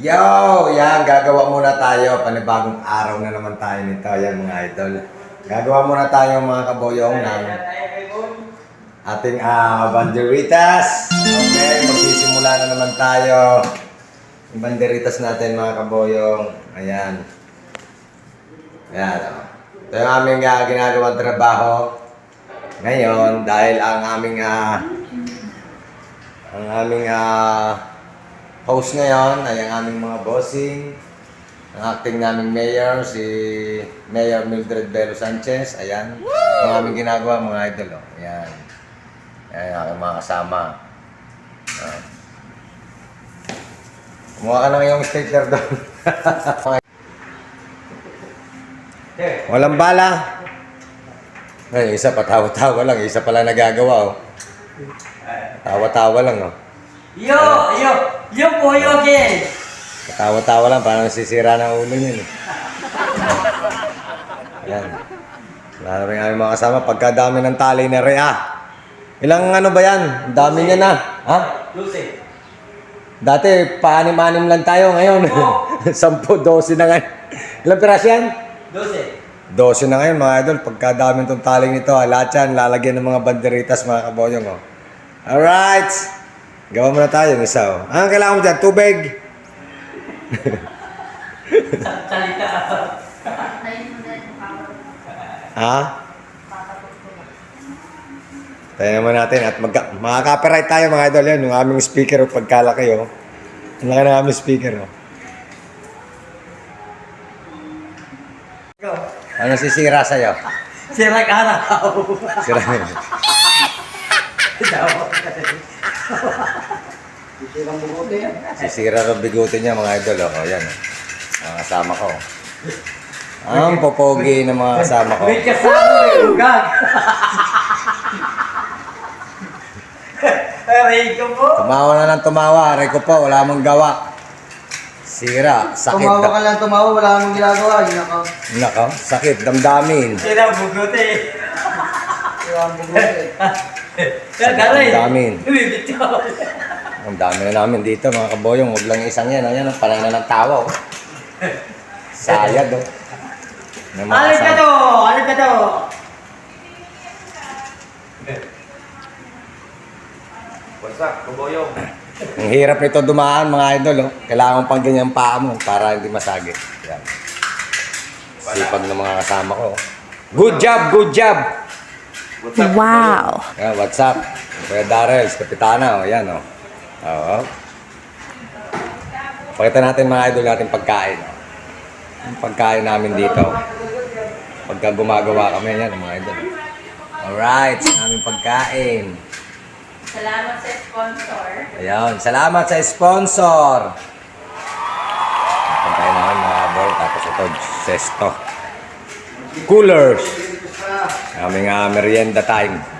Yo! Yan, gagawa muna tayo. Panibagong araw na naman tayo nito. Yan mga idol. Gagawa muna tayo mga kaboyong ng ating ah, banderitas. Okay, magsisimula na naman tayo. Yung banderitas natin mga kaboyong. Ayan. Ayan. oh. Ito yung aming ah, ginagawang trabaho. Ngayon, dahil ang aming ah, ang aming ah, host ngayon ay ang aming mga bossing. Ang acting naming mayor, si Mayor Mildred Belo Sanchez. Ayan. Ang aming ginagawa, mga idol. Oh. Ayan. Ayan, ang aking mga kasama. Ah. Kumuha ka ng iyong stapler doon. Walang bala. Ay, isa patawa-tawa lang. Isa pala nagagawa, oh. Tawa-tawa lang, oh. Yo, yo, yo po, yo again. Tawa-tawa lang, parang nasisira ng ulo niya. Eh. Ayan. Na rin aming mga kasama. Pagkadami ng tali na rea. Ilang ano ba yan? Dami niya na. Ha? Lucy. Dati, paanim-anim lang tayo ngayon. Sampo, dosi na ngayon. Ilang piraso yan? Lucy. Dosi na ngayon, mga idol. Pagkadami itong taling ito, ah, lahat yan, lalagyan ng mga banderitas, mga kaboyong. Oh. Alright! Gawa muna tayo ng isa. Oh. Anong kailangan mo dyan? Tubig? Ha? Tayo naman natin at magka, makaka-copyright tayo mga idol yan, yung aming speaker o pagkalaki oh. Ang laki ng aming speaker oh. Ano sisira sa'yo? Sira ka na. Sira Sisira ng bigote niya mga idol oh. Ayan oh. Mga kasama ko. Ang popogi ng mga kasama ko. May kasama may ugag. Aray ko po. Tumawa na lang tumawa. Aray ko po, wala mong gawa. Sira, sakit. Tumawa ka lang tumawa, wala namang ginagawa. Yun ako. Nako, sakit, damdamin. Sira bugote. Wala ang bubuti. Kagaray. Damdamin. Bibitaw. Ang dami na namin dito, mga kaboyong. Huwag lang isang yan. Ayan, ang panay na ng tawa. Oh. Sayad, oh. Mga Alin ka to? Alin ka to? Ang hirap nito dumaan, mga idol. Oh. Kailangan pang ganyan paa mo para hindi masagit. Yan. Sipag ng mga kasama ko. oh. Good job, good job! Wow. Yan, what's up? Kuya Darrell, Kapitana, oh. Yan, oh. Oo. Pakita natin mga idol natin pagkain. Yung pagkain namin dito. Pagka gumagawa kami, yan, mga idol. Alright, sa aming pagkain. Salamat sa sponsor. Ayun, salamat sa sponsor. Pagkain namin mga boy, tapos ito, sesto. Coolers. Aming uh, merienda time.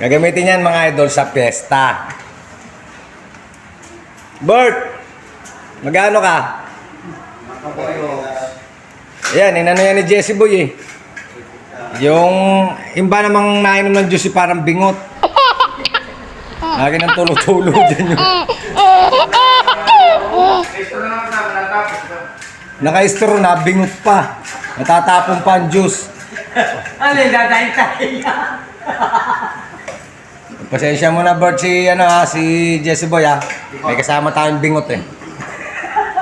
Gagamitin yan mga idol sa piyesta. Bert! Magano ka? Ayan, inano yan ni Jesse Boy eh. Yung imba namang nainom ng juice parang bingot. Lagi nang tulo-tulo dyan yung... Naka-istro na, bingot pa. Natatapon pa ang juice. Alin dadahin tayo? Pasensya mo na, Bert, si, ano, ha, si Jesse Boy, ha. May kasama tayong bingot, eh.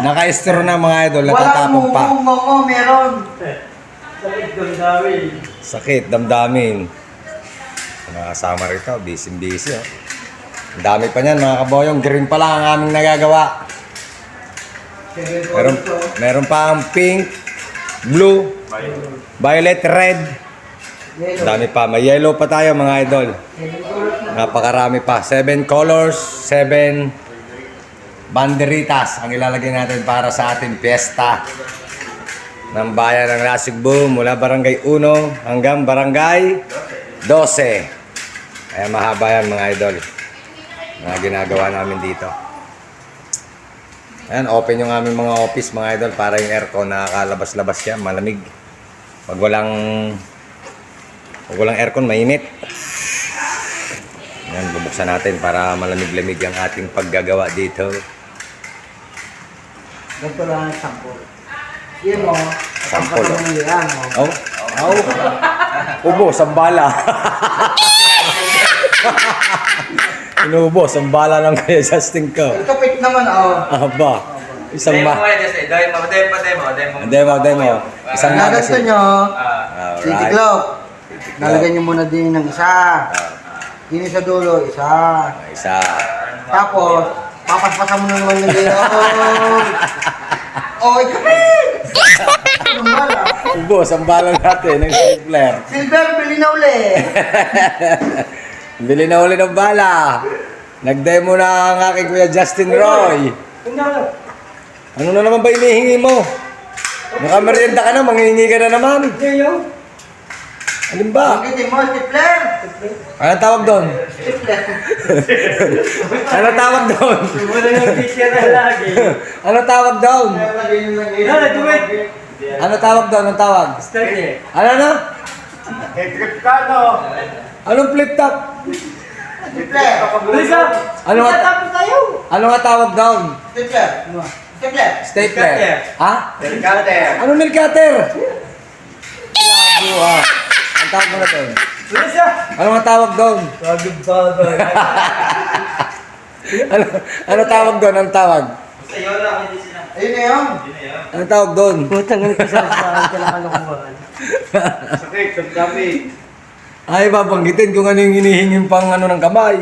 Naka-istro na, mga idol, Walang natatapon pa. mumong mo, meron. Sakit dami. Sakit, damdamin. Mga kasama rito, busy-busy, oh. Ang dami pa niyan, mga kaboyong. Green pa lang ang aming nagagawa. Meron, meron pa ang pink, blue, violet, red. Ang dami pa. May yellow pa tayo, mga idol. Napakarami pa. Seven colors, seven banderitas ang ilalagay natin para sa ating piyesta ng bayan ng Rasigbu mula Barangay 1 hanggang Barangay 12. Kaya mahaba yan mga idol. Mga ginagawa namin dito. Ayan, open yung aming mga office mga idol para yung aircon nakakalabas-labas yan, malamig. Pag walang pag walang aircon, mainit. Ayan, bubuksan natin para malamig-lamig ang ating paggagawa dito. Ganito lang ang sampo. Yan mo. Lang. lang yan. oh. Oh, oh. Ubos ang bala. Inubos ang bala ng kaya Justin ko. Ito pit naman, oh. Aba, isang ma... Demo, demo, demo, demo. Demo, demo. Isang Ang gaganto magazine. nyo, Alright. City Clock. Nalagyan nyo muna din ng isa. Yun yung sa dulo, isa. Isa. Tapos, papaspasan mo na naman yung gano'n. Oy, kapit! Ubos ang bala natin ng stapler. Silver, bili na uli. Bili na uli ng bala. Nag-demo na ang aking kuya Justin Roy. Ano na naman ba inihingi mo? Nakamerienda ka na, manghihingi ka na naman. Alin ba? Banggitin mo, Stifler. Anong tawag doon? Stifler. Anong tawag doon? Wala yung teacher na lagi. Anong tawag doon? Ano tawag doon? Anong tawag? Eh. Ano na? Anong flip top? Stifler. Lisa! Ano nga, tayo! ano nga tawag doon? Stifler. Stifler. Stapler. Cutter. Ha? Ano nail cutter? Labo ah. Ang tawag mo na doon? Lisa! Ano nga tawag doon? Bagay bagay. Ano, ano tawag doon? Anong tawag? Ayun na yun. Anong tawag doon? Putang ang kasama ka lang kalokohan. Ay, babanggitin kung ano yung hinihingin pang ano ng kamay.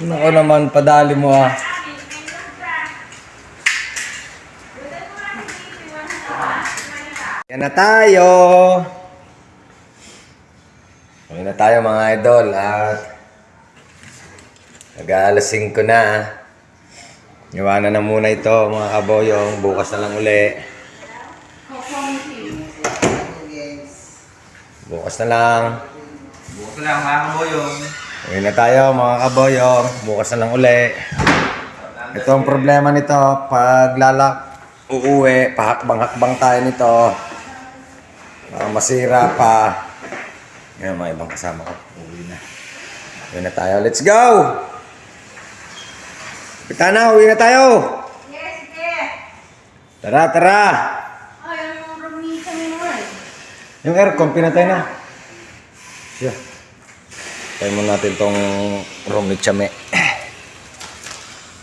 Nako naman, padali mo ah. Yan na tayo. Yan na tayo mga idol at nag-aalas 5 na. Iwanan na muna ito mga kaboyong. Bukas na lang uli. Bukas na lang. Bukas lang mga kaboyong. Uwi na tayo mga kaboyong. Bukas na lang uli. Ito ang problema nito. Pag lalak, uuwi, pahakbang-hakbang tayo nito. Baka masira pa. Yan mga ibang kasama ko. Uwi na. Uwi na tayo. Let's go! Pitana, uwi na tayo! Yes, yes. Tara, tara! Ay, ang rumisan mo eh. Yung aircon, pinatay na. Yeah. Tayo muna natin tong room ni Chame.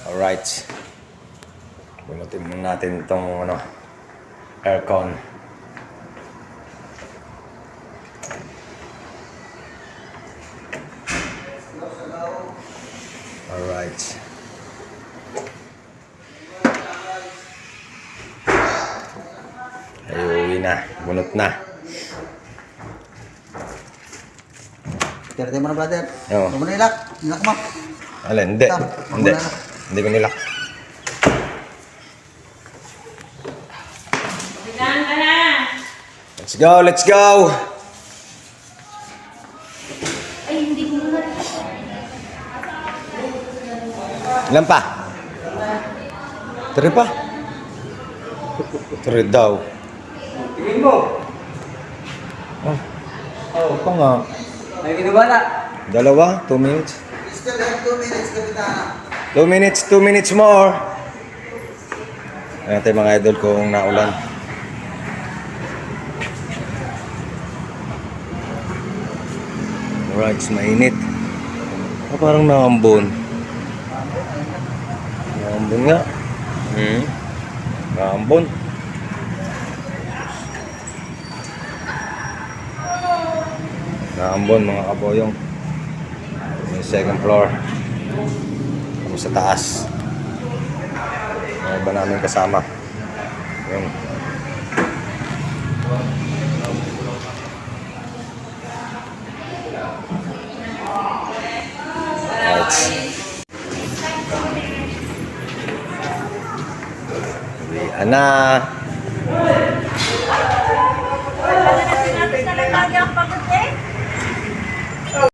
Alright. Bunutin muna natin tong ano, aircon. Alright. Ay, uwi na. Bunot na. Tira tayo mo na, brother. Oo. Huwag mo na ilak. Ilak mo. Ala, hindi. Stop. Hindi. Hindi ko nilak. Bigaan ka na. Let's go, let's go! Ay, hindi ko na Ilan pa? Three pa? Three daw. Tingin mo. Oh. Oh. pa nga. Ay, ginubala. Dalawa? Two minutes? Still have two minutes, Kapitana. Two minutes, two minutes more. Ayan tayo mga idol kung naulan. Alright, mainit. Ah, parang naambon. Naambon nga. Hmm. Naambon. Naambon mga kaboyong. Yung second floor. Kami sa taas. May iba namin kasama. Yung Right. Uwian na.